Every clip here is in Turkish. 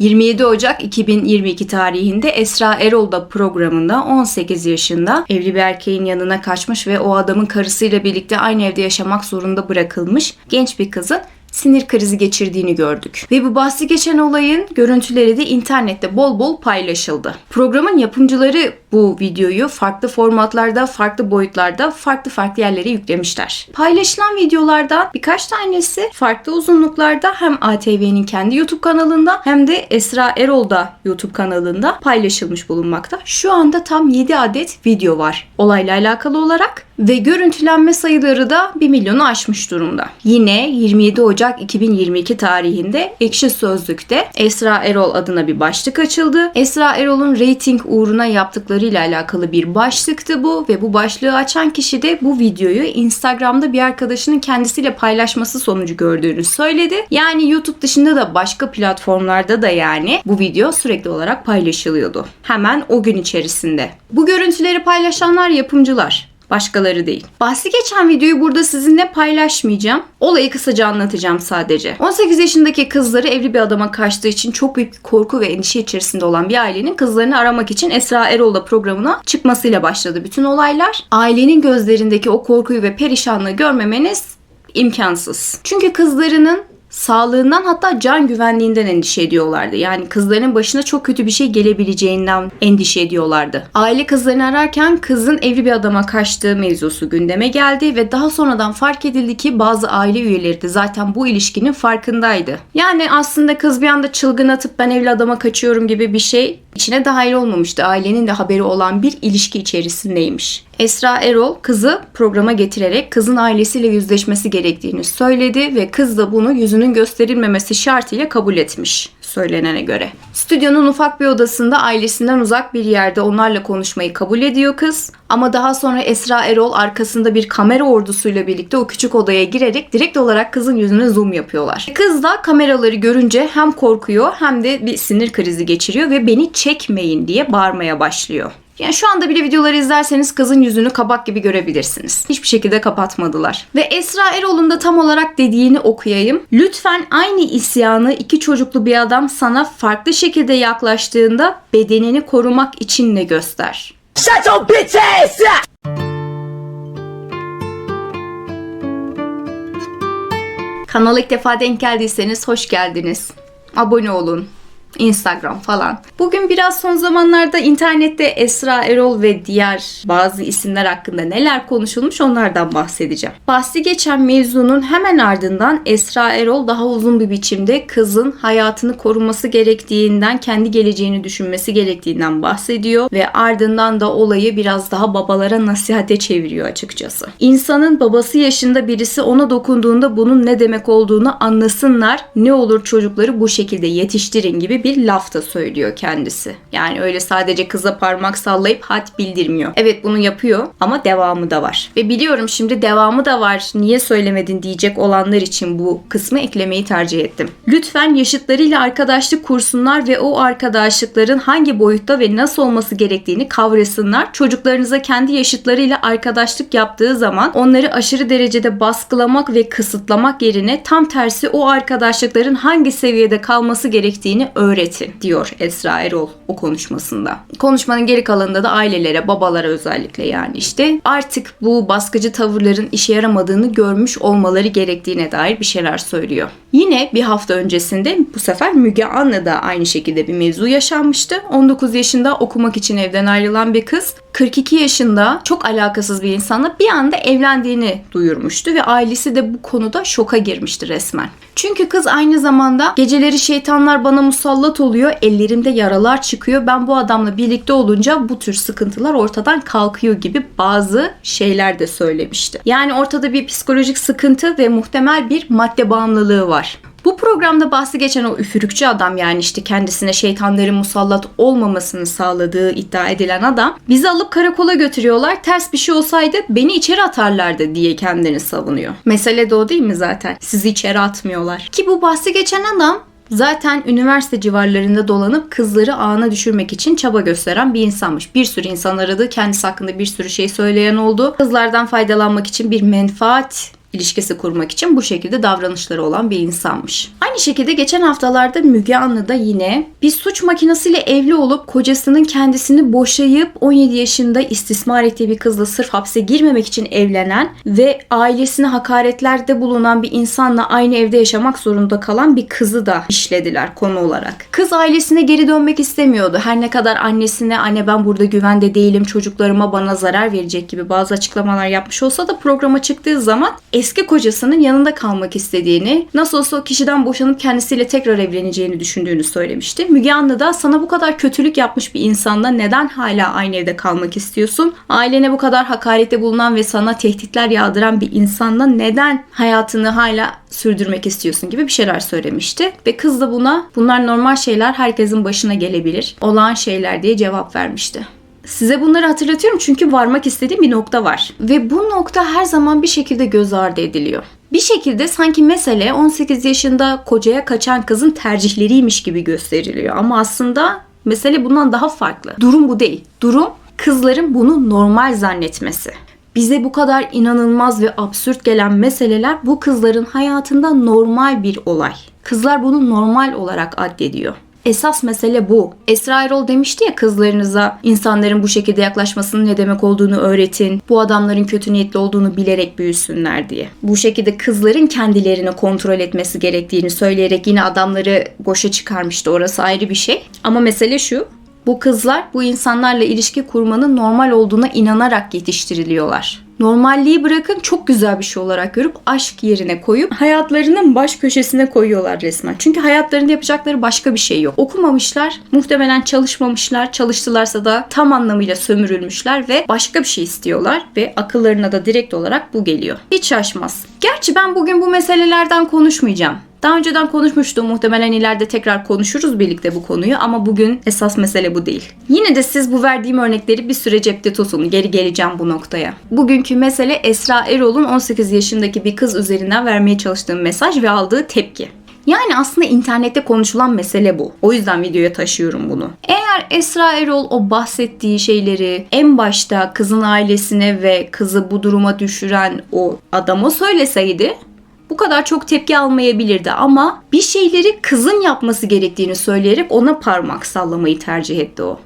27 Ocak 2022 tarihinde Esra Erol da programında 18 yaşında evli bir erkeğin yanına kaçmış ve o adamın karısıyla birlikte aynı evde yaşamak zorunda bırakılmış genç bir kızın sinir krizi geçirdiğini gördük. Ve bu bahsi geçen olayın görüntüleri de internette bol bol paylaşıldı. Programın yapımcıları bu videoyu farklı formatlarda, farklı boyutlarda, farklı farklı yerlere yüklemişler. Paylaşılan videolardan birkaç tanesi farklı uzunluklarda hem ATV'nin kendi YouTube kanalında hem de Esra Erol da YouTube kanalında paylaşılmış bulunmakta. Şu anda tam 7 adet video var olayla alakalı olarak ve görüntülenme sayıları da 1 milyonu aşmış durumda. Yine 27 Ocak 2022 tarihinde Ekşi Sözlük'te Esra Erol adına bir başlık açıldı. Esra Erol'un reyting uğruna yaptıklarıyla alakalı bir başlıktı bu ve bu başlığı açan kişi de bu videoyu Instagram'da bir arkadaşının kendisiyle paylaşması sonucu gördüğünü söyledi. Yani YouTube dışında da başka platformlarda da yani bu video sürekli olarak paylaşılıyordu. Hemen o gün içerisinde. Bu görüntüleri paylaşanlar yapımcılar. Başkaları değil. Bahsi geçen videoyu burada sizinle paylaşmayacağım. Olayı kısaca anlatacağım sadece. 18 yaşındaki kızları evli bir adama kaçtığı için çok büyük korku ve endişe içerisinde olan bir ailenin kızlarını aramak için Esra Erol'la programına çıkmasıyla başladı bütün olaylar. Ailenin gözlerindeki o korkuyu ve perişanlığı görmemeniz imkansız. Çünkü kızlarının sağlığından hatta can güvenliğinden endişe ediyorlardı. Yani kızlarının başına çok kötü bir şey gelebileceğinden endişe ediyorlardı. Aile kızlarını ararken kızın evli bir adama kaçtığı mevzusu gündeme geldi ve daha sonradan fark edildi ki bazı aile üyeleri de zaten bu ilişkinin farkındaydı. Yani aslında kız bir anda çılgın atıp ben evli adama kaçıyorum gibi bir şey içine dahil olmamıştı. Ailenin de haberi olan bir ilişki içerisindeymiş. Esra Erol kızı programa getirerek kızın ailesiyle yüzleşmesi gerektiğini söyledi ve kız da bunu yüzünün gösterilmemesi şartıyla kabul etmiş söylenene göre. Stüdyonun ufak bir odasında ailesinden uzak bir yerde onlarla konuşmayı kabul ediyor kız. Ama daha sonra Esra Erol arkasında bir kamera ordusuyla birlikte o küçük odaya girerek direkt olarak kızın yüzüne zoom yapıyorlar. Kız da kameraları görünce hem korkuyor hem de bir sinir krizi geçiriyor ve beni çekmeyin diye bağırmaya başlıyor. Yani şu anda bile videoları izlerseniz kızın yüzünü kabak gibi görebilirsiniz. Hiçbir şekilde kapatmadılar. Ve Esra Erol'un da tam olarak dediğini okuyayım. Lütfen aynı isyanı iki çocuklu bir adam sana farklı şekilde yaklaştığında bedenini korumak için de göster. Shut your bitch ass! Kanala ilk defa denk geldiyseniz hoş geldiniz. Abone olun. Instagram falan. Bugün biraz son zamanlarda internette Esra Erol ve diğer bazı isimler hakkında neler konuşulmuş onlardan bahsedeceğim. Bahsi geçen mevzunun hemen ardından Esra Erol daha uzun bir biçimde kızın hayatını koruması gerektiğinden, kendi geleceğini düşünmesi gerektiğinden bahsediyor ve ardından da olayı biraz daha babalara nasihate çeviriyor açıkçası. İnsanın babası yaşında birisi ona dokunduğunda bunun ne demek olduğunu anlasınlar. Ne olur çocukları bu şekilde yetiştirin gibi bir laf da söylüyor kendisi. Yani öyle sadece kıza parmak sallayıp hat bildirmiyor. Evet bunu yapıyor ama devamı da var. Ve biliyorum şimdi devamı da var. Niye söylemedin diyecek olanlar için bu kısmı eklemeyi tercih ettim. Lütfen yaşıtlarıyla arkadaşlık kursunlar ve o arkadaşlıkların hangi boyutta ve nasıl olması gerektiğini kavrasınlar. Çocuklarınıza kendi yaşıtlarıyla arkadaşlık yaptığı zaman onları aşırı derecede baskılamak ve kısıtlamak yerine tam tersi o arkadaşlıkların hangi seviyede kalması gerektiğini öğretin diyor Esra Erol o konuşmasında. Konuşmanın geri kalanında da ailelere, babalara özellikle yani işte artık bu baskıcı tavırların işe yaramadığını görmüş olmaları gerektiğine dair bir şeyler söylüyor. Yine bir hafta öncesinde bu sefer Müge Anlı'da aynı şekilde bir mevzu yaşanmıştı. 19 yaşında okumak için evden ayrılan bir kız 42 yaşında çok alakasız bir insanla bir anda evlendiğini duyurmuştu ve ailesi de bu konuda şoka girmişti resmen. Çünkü kız aynı zamanda geceleri şeytanlar bana musallat oluyor, ellerimde yaralar çıkıyor. Ben bu adamla birlikte olunca bu tür sıkıntılar ortadan kalkıyor gibi bazı şeyler de söylemişti. Yani ortada bir psikolojik sıkıntı ve muhtemel bir madde bağımlılığı var. Bu programda bahsi geçen o üfürükçü adam yani işte kendisine şeytanların musallat olmamasını sağladığı iddia edilen adam bizi alıp karakola götürüyorlar. Ters bir şey olsaydı beni içeri atarlardı diye kendini savunuyor. Mesele de o değil mi zaten? Sizi içeri atmıyorlar. Ki bu bahsi geçen adam Zaten üniversite civarlarında dolanıp kızları ağına düşürmek için çaba gösteren bir insanmış. Bir sürü insan aradı. Kendisi hakkında bir sürü şey söyleyen oldu. Kızlardan faydalanmak için bir menfaat ilişkisi kurmak için bu şekilde davranışları olan bir insanmış. Aynı şekilde geçen haftalarda Müge Anlı da yine bir suç makinesiyle evli olup kocasının kendisini boşayıp 17 yaşında istismar ettiği bir kızla sırf hapse girmemek için evlenen ve ailesine hakaretlerde bulunan bir insanla aynı evde yaşamak zorunda kalan bir kızı da işlediler konu olarak. Kız ailesine geri dönmek istemiyordu. Her ne kadar annesine anne ben burada güvende değilim çocuklarıma bana zarar verecek gibi bazı açıklamalar yapmış olsa da programa çıktığı zaman eski kocasının yanında kalmak istediğini, nasıl olsa o kişiden boşanıp kendisiyle tekrar evleneceğini düşündüğünü söylemişti. Müge Anlı da sana bu kadar kötülük yapmış bir insanla neden hala aynı evde kalmak istiyorsun? Ailene bu kadar hakarette bulunan ve sana tehditler yağdıran bir insanla neden hayatını hala sürdürmek istiyorsun gibi bir şeyler söylemişti. Ve kız da buna bunlar normal şeyler herkesin başına gelebilir. Olağan şeyler diye cevap vermişti. Size bunları hatırlatıyorum çünkü varmak istediğim bir nokta var. Ve bu nokta her zaman bir şekilde göz ardı ediliyor. Bir şekilde sanki mesele 18 yaşında kocaya kaçan kızın tercihleriymiş gibi gösteriliyor. Ama aslında mesele bundan daha farklı. Durum bu değil. Durum kızların bunu normal zannetmesi. Bize bu kadar inanılmaz ve absürt gelen meseleler bu kızların hayatında normal bir olay. Kızlar bunu normal olarak addediyor. Esas mesele bu. Esra Erol demişti ya kızlarınıza insanların bu şekilde yaklaşmasının ne demek olduğunu öğretin. Bu adamların kötü niyetli olduğunu bilerek büyüsünler diye. Bu şekilde kızların kendilerini kontrol etmesi gerektiğini söyleyerek yine adamları boşa çıkarmıştı. Orası ayrı bir şey. Ama mesele şu. Bu kızlar bu insanlarla ilişki kurmanın normal olduğuna inanarak yetiştiriliyorlar. Normalliği bırakın çok güzel bir şey olarak görüp aşk yerine koyup hayatlarının baş köşesine koyuyorlar resmen. Çünkü hayatlarında yapacakları başka bir şey yok. Okumamışlar, muhtemelen çalışmamışlar, çalıştılarsa da tam anlamıyla sömürülmüşler ve başka bir şey istiyorlar ve akıllarına da direkt olarak bu geliyor. Hiç şaşmaz. Gerçi ben bugün bu meselelerden konuşmayacağım. Daha önceden konuşmuştum. Muhtemelen ileride tekrar konuşuruz birlikte bu konuyu ama bugün esas mesele bu değil. Yine de siz bu verdiğim örnekleri bir süre cepte tutun. Geri geleceğim bu noktaya. Bugünkü mesele Esra Erol'un 18 yaşındaki bir kız üzerinden vermeye çalıştığım mesaj ve aldığı tepki. Yani aslında internette konuşulan mesele bu. O yüzden videoya taşıyorum bunu. Eğer Esra Erol o bahsettiği şeyleri en başta kızın ailesine ve kızı bu duruma düşüren o adama söyleseydi bu kadar çok tepki almayabilirdi ama bir şeyleri kızın yapması gerektiğini söyleyerek ona parmak sallamayı tercih etti o.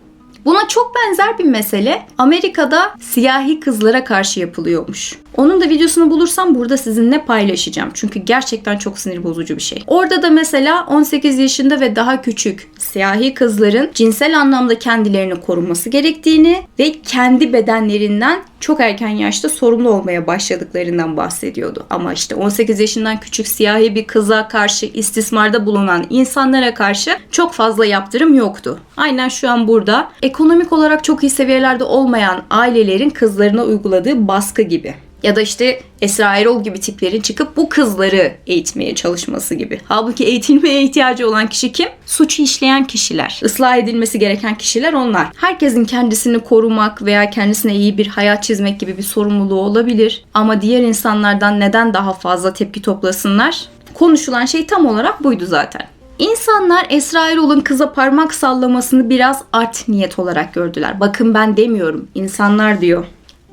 Buna çok benzer bir mesele Amerika'da siyahi kızlara karşı yapılıyormuş. Onun da videosunu bulursam burada sizinle paylaşacağım. Çünkü gerçekten çok sinir bozucu bir şey. Orada da mesela 18 yaşında ve daha küçük siyahi kızların cinsel anlamda kendilerini koruması gerektiğini ve kendi bedenlerinden çok erken yaşta sorumlu olmaya başladıklarından bahsediyordu. Ama işte 18 yaşından küçük siyahi bir kıza karşı istismarda bulunan insanlara karşı çok fazla yaptırım yoktu. Aynen şu an burada ekonomik olarak çok iyi seviyelerde olmayan ailelerin kızlarına uyguladığı baskı gibi. Ya da işte Esra Erol gibi tiplerin çıkıp bu kızları eğitmeye çalışması gibi. Halbuki eğitilmeye ihtiyacı olan kişi kim? Suçu işleyen kişiler. Islah edilmesi gereken kişiler onlar. Herkesin kendisini korumak veya kendisine iyi bir hayat çizmek gibi bir sorumluluğu olabilir. Ama diğer insanlardan neden daha fazla tepki toplasınlar? Konuşulan şey tam olarak buydu zaten. İnsanlar Esra Erol'un kıza parmak sallamasını biraz art niyet olarak gördüler. Bakın ben demiyorum. İnsanlar diyor.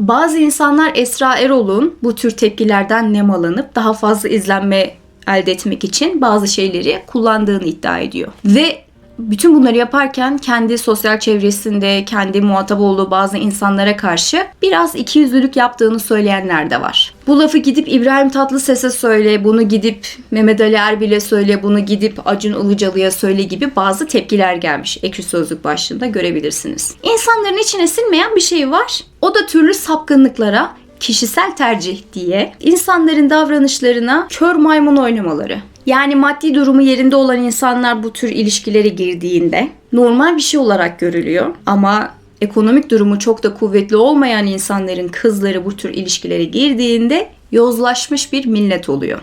Bazı insanlar Esra Erol'un bu tür tepkilerden nemalanıp daha fazla izlenme elde etmek için bazı şeyleri kullandığını iddia ediyor. Ve bütün bunları yaparken kendi sosyal çevresinde, kendi muhatap olduğu bazı insanlara karşı biraz ikiyüzlülük yaptığını söyleyenler de var. Bu lafı gidip İbrahim Tatlıses'e söyle, bunu gidip Mehmet Ali Erbil'e söyle, bunu gidip Acun Ilıcalı'ya söyle gibi bazı tepkiler gelmiş. Ekşi Sözlük başlığında görebilirsiniz. İnsanların içine sinmeyen bir şey var. O da türlü sapkınlıklara, kişisel tercih diye insanların davranışlarına kör maymun oynamaları. Yani maddi durumu yerinde olan insanlar bu tür ilişkilere girdiğinde normal bir şey olarak görülüyor ama ekonomik durumu çok da kuvvetli olmayan insanların kızları bu tür ilişkilere girdiğinde yozlaşmış bir millet oluyor.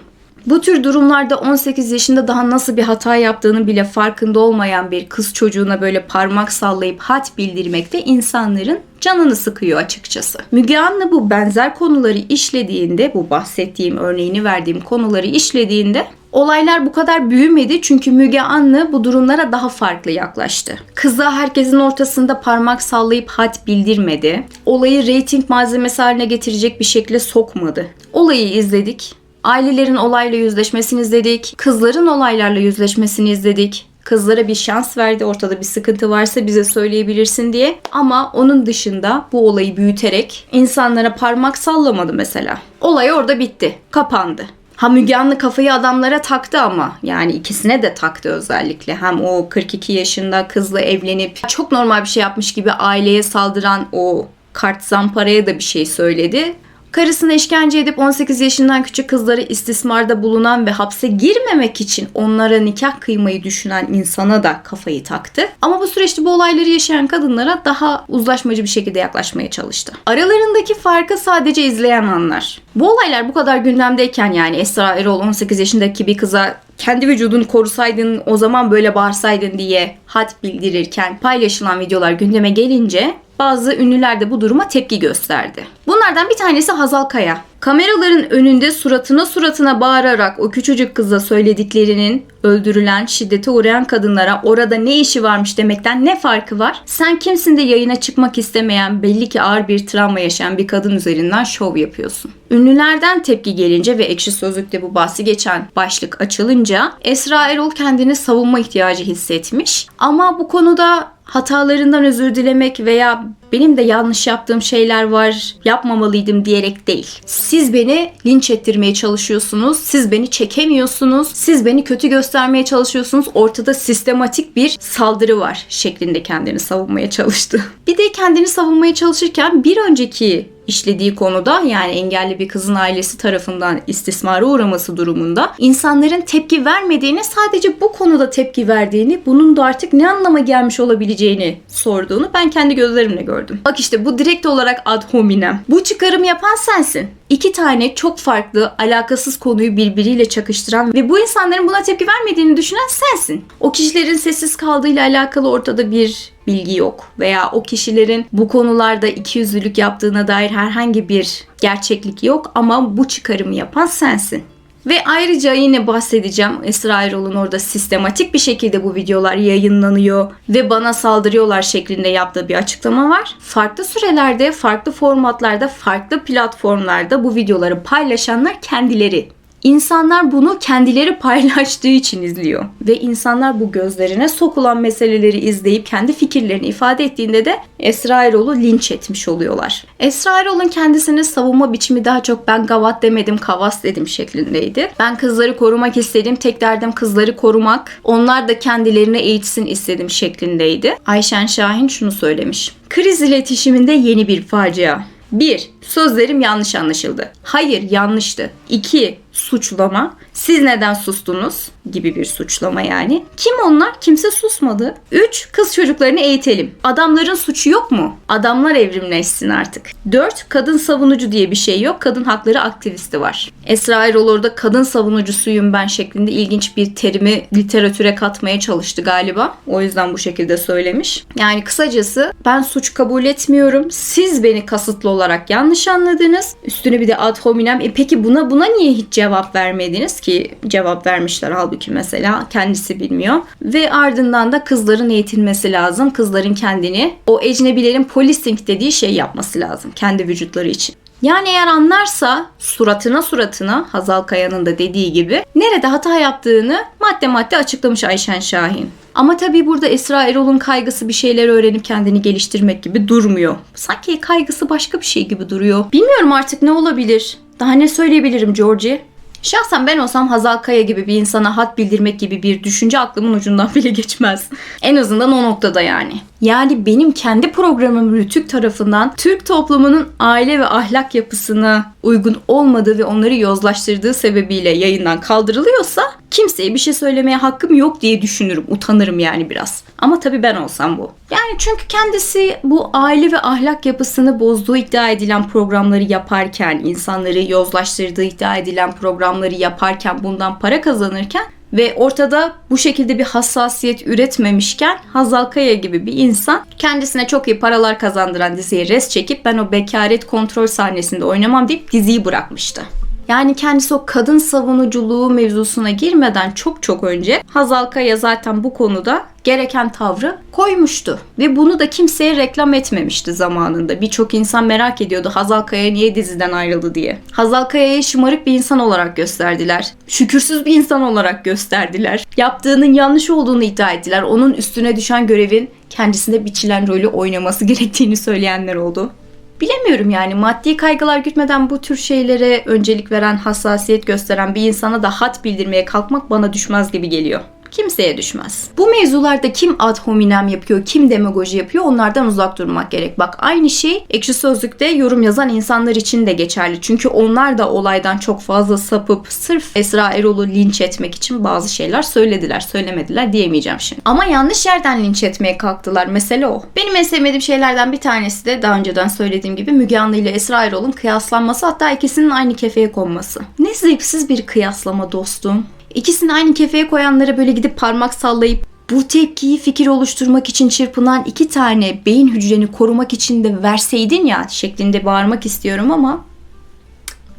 Bu tür durumlarda 18 yaşında daha nasıl bir hata yaptığını bile farkında olmayan bir kız çocuğuna böyle parmak sallayıp hat bildirmek de insanların canını sıkıyor açıkçası. Müge Anlı bu benzer konuları işlediğinde, bu bahsettiğim örneğini verdiğim konuları işlediğinde Olaylar bu kadar büyümedi çünkü Müge Anlı bu durumlara daha farklı yaklaştı. Kıza herkesin ortasında parmak sallayıp had bildirmedi. Olayı reyting malzemesi haline getirecek bir şekilde sokmadı. Olayı izledik. Ailelerin olayla yüzleşmesini izledik. Kızların olaylarla yüzleşmesini izledik. Kızlara bir şans verdi ortada bir sıkıntı varsa bize söyleyebilirsin diye. Ama onun dışında bu olayı büyüterek insanlara parmak sallamadı mesela. Olay orada bitti. Kapandı. Ha Müge Anlı kafayı adamlara taktı ama yani ikisine de taktı özellikle. Hem o 42 yaşında kızla evlenip çok normal bir şey yapmış gibi aileye saldıran o kart zamparaya da bir şey söyledi. Karısına işkence edip 18 yaşından küçük kızları istismarda bulunan ve hapse girmemek için onlara nikah kıymayı düşünen insana da kafayı taktı. Ama bu süreçte bu olayları yaşayan kadınlara daha uzlaşmacı bir şekilde yaklaşmaya çalıştı. Aralarındaki farkı sadece izleyen anlar. Bu olaylar bu kadar gündemdeyken yani Esra Erol 18 yaşındaki bir kıza kendi vücudunu korusaydın o zaman böyle bağırsaydın diye had bildirirken paylaşılan videolar gündeme gelince bazı ünlüler de bu duruma tepki gösterdi. Bunlardan bir tanesi Hazal Kaya. Kameraların önünde suratına suratına bağırarak o küçücük kıza söylediklerinin öldürülen, şiddete uğrayan kadınlara orada ne işi varmış demekten ne farkı var? Sen kimsin de yayına çıkmak istemeyen, belli ki ağır bir travma yaşayan bir kadın üzerinden şov yapıyorsun. Ünlülerden tepki gelince ve ekşi sözlükte bu bahsi geçen başlık açılınca Esra Erol kendini savunma ihtiyacı hissetmiş. Ama bu konuda hatalarından özür dilemek veya benim de yanlış yaptığım şeyler var, yapmamalıydım diyerek değil. Siz beni linç ettirmeye çalışıyorsunuz, siz beni çekemiyorsunuz, siz beni kötü göstermeye çalışıyorsunuz. Ortada sistematik bir saldırı var şeklinde kendini savunmaya çalıştı. Bir de kendini savunmaya çalışırken bir önceki işlediği konuda yani engelli bir kızın ailesi tarafından istismara uğraması durumunda insanların tepki vermediğini sadece bu konuda tepki verdiğini bunun da artık ne anlama gelmiş olabileceğini sorduğunu ben kendi gözlerimle gördüm. Bak işte bu direkt olarak ad hominem. Bu çıkarım yapan sensin. İki tane çok farklı, alakasız konuyu birbiriyle çakıştıran ve bu insanların buna tepki vermediğini düşünen sensin. O kişilerin sessiz kaldığıyla alakalı ortada bir bilgi yok veya o kişilerin bu konularda ikiyüzlülük yaptığına dair herhangi bir gerçeklik yok ama bu çıkarımı yapan sensin. Ve ayrıca yine bahsedeceğim Esra Erol'un orada sistematik bir şekilde bu videolar yayınlanıyor ve bana saldırıyorlar şeklinde yaptığı bir açıklama var. Farklı sürelerde, farklı formatlarda, farklı platformlarda bu videoları paylaşanlar kendileri. İnsanlar bunu kendileri paylaştığı için izliyor. Ve insanlar bu gözlerine sokulan meseleleri izleyip kendi fikirlerini ifade ettiğinde de Esra Erol'u linç etmiş oluyorlar. Esra Erol'un kendisini savunma biçimi daha çok ben gavat demedim kavas dedim şeklindeydi. Ben kızları korumak istedim. Tek derdim kızları korumak. Onlar da kendilerini eğitsin istedim şeklindeydi. Ayşen Şahin şunu söylemiş. Kriz iletişiminde yeni bir facia. 1. Sözlerim yanlış anlaşıldı. Hayır yanlıştı. 2. Suçlama. Siz neden sustunuz? Gibi bir suçlama yani. Kim onlar? Kimse susmadı. 3. Kız çocuklarını eğitelim. Adamların suçu yok mu? Adamlar evrimleşsin artık. 4. Kadın savunucu diye bir şey yok. Kadın hakları aktivisti var. Esra Erol orada kadın savunucusuyum ben şeklinde ilginç bir terimi literatüre katmaya çalıştı galiba. O yüzden bu şekilde söylemiş. Yani kısacası ben suç kabul etmiyorum. Siz beni kasıtlı olarak yanlış anladınız. Üstüne bir de ad hominem. E peki buna buna niye hiç cevap vermediniz ki? Cevap vermişler halbuki mesela kendisi bilmiyor. Ve ardından da kızların eğitilmesi lazım. Kızların kendini o ecnebilerin policing dediği şey yapması lazım. Kendi vücutları için. Yani eğer anlarsa suratına suratına Hazal Kaya'nın da dediği gibi nerede hata yaptığını madde madde açıklamış Ayşen Şahin. Ama tabii burada Esra Erol'un kaygısı bir şeyler öğrenip kendini geliştirmek gibi durmuyor. Sanki kaygısı başka bir şey gibi duruyor. Bilmiyorum artık ne olabilir. Daha ne söyleyebilirim Georgie? Şahsen ben olsam Hazal Kaya gibi bir insana hat bildirmek gibi bir düşünce aklımın ucundan bile geçmez. En azından o noktada yani. Yani benim kendi programım Rütük tarafından Türk toplumunun aile ve ahlak yapısına uygun olmadığı ve onları yozlaştırdığı sebebiyle yayından kaldırılıyorsa kimseye bir şey söylemeye hakkım yok diye düşünürüm. Utanırım yani biraz. Ama tabii ben olsam bu. Yani çünkü kendisi bu aile ve ahlak yapısını bozduğu iddia edilen programları yaparken, insanları yozlaştırdığı iddia edilen programları yaparken, bundan para kazanırken ve ortada bu şekilde bir hassasiyet üretmemişken Hazal Kaya gibi bir insan kendisine çok iyi paralar kazandıran diziye res çekip ben o bekaret kontrol sahnesinde oynamam deyip diziyi bırakmıştı. Yani kendisi o kadın savunuculuğu mevzusuna girmeden çok çok önce Hazal Kaya zaten bu konuda gereken tavrı koymuştu. Ve bunu da kimseye reklam etmemişti zamanında. Birçok insan merak ediyordu Hazal Kaya niye diziden ayrıldı diye. Hazal Kaya'yı şımarık bir insan olarak gösterdiler. Şükürsüz bir insan olarak gösterdiler. Yaptığının yanlış olduğunu iddia ettiler. Onun üstüne düşen görevin kendisine biçilen rolü oynaması gerektiğini söyleyenler oldu. Bilemiyorum yani maddi kaygılar gütmeden bu tür şeylere öncelik veren, hassasiyet gösteren bir insana da hat bildirmeye kalkmak bana düşmez gibi geliyor. Kimseye düşmez. Bu mevzularda kim ad hominem yapıyor, kim demagoji yapıyor onlardan uzak durmak gerek. Bak aynı şey Ekşi Sözlük'te yorum yazan insanlar için de geçerli. Çünkü onlar da olaydan çok fazla sapıp sırf Esra Erol'u linç etmek için bazı şeyler söylediler, söylemediler diyemeyeceğim şimdi. Ama yanlış yerden linç etmeye kalktılar. Mesele o. Benim en sevmediğim şeylerden bir tanesi de daha önceden söylediğim gibi Müge Anlı ile Esra Erol'un kıyaslanması hatta ikisinin aynı kefeye konması. Ne zevksiz bir kıyaslama dostum. İkisini aynı kefeye koyanlara böyle gidip parmak sallayıp bu tepkiyi fikir oluşturmak için çırpınan iki tane beyin hücreni korumak için de verseydin ya şeklinde bağırmak istiyorum ama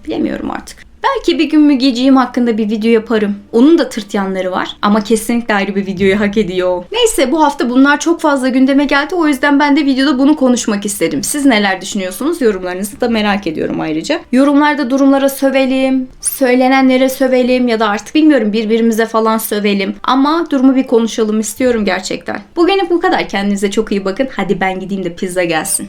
bilemiyorum artık. Belki bir gün Mügeciğim hakkında bir video yaparım. Onun da tırt yanları var ama kesinlikle ayrı bir videoyu hak ediyor. Neyse bu hafta bunlar çok fazla gündeme geldi o yüzden ben de videoda bunu konuşmak istedim. Siz neler düşünüyorsunuz? Yorumlarınızı da merak ediyorum ayrıca. Yorumlarda durumlara sövelim, söylenenlere sövelim ya da artık bilmiyorum birbirimize falan sövelim. Ama durumu bir konuşalım istiyorum gerçekten. Bugünlük bu kadar. Kendinize çok iyi bakın. Hadi ben gideyim de pizza gelsin.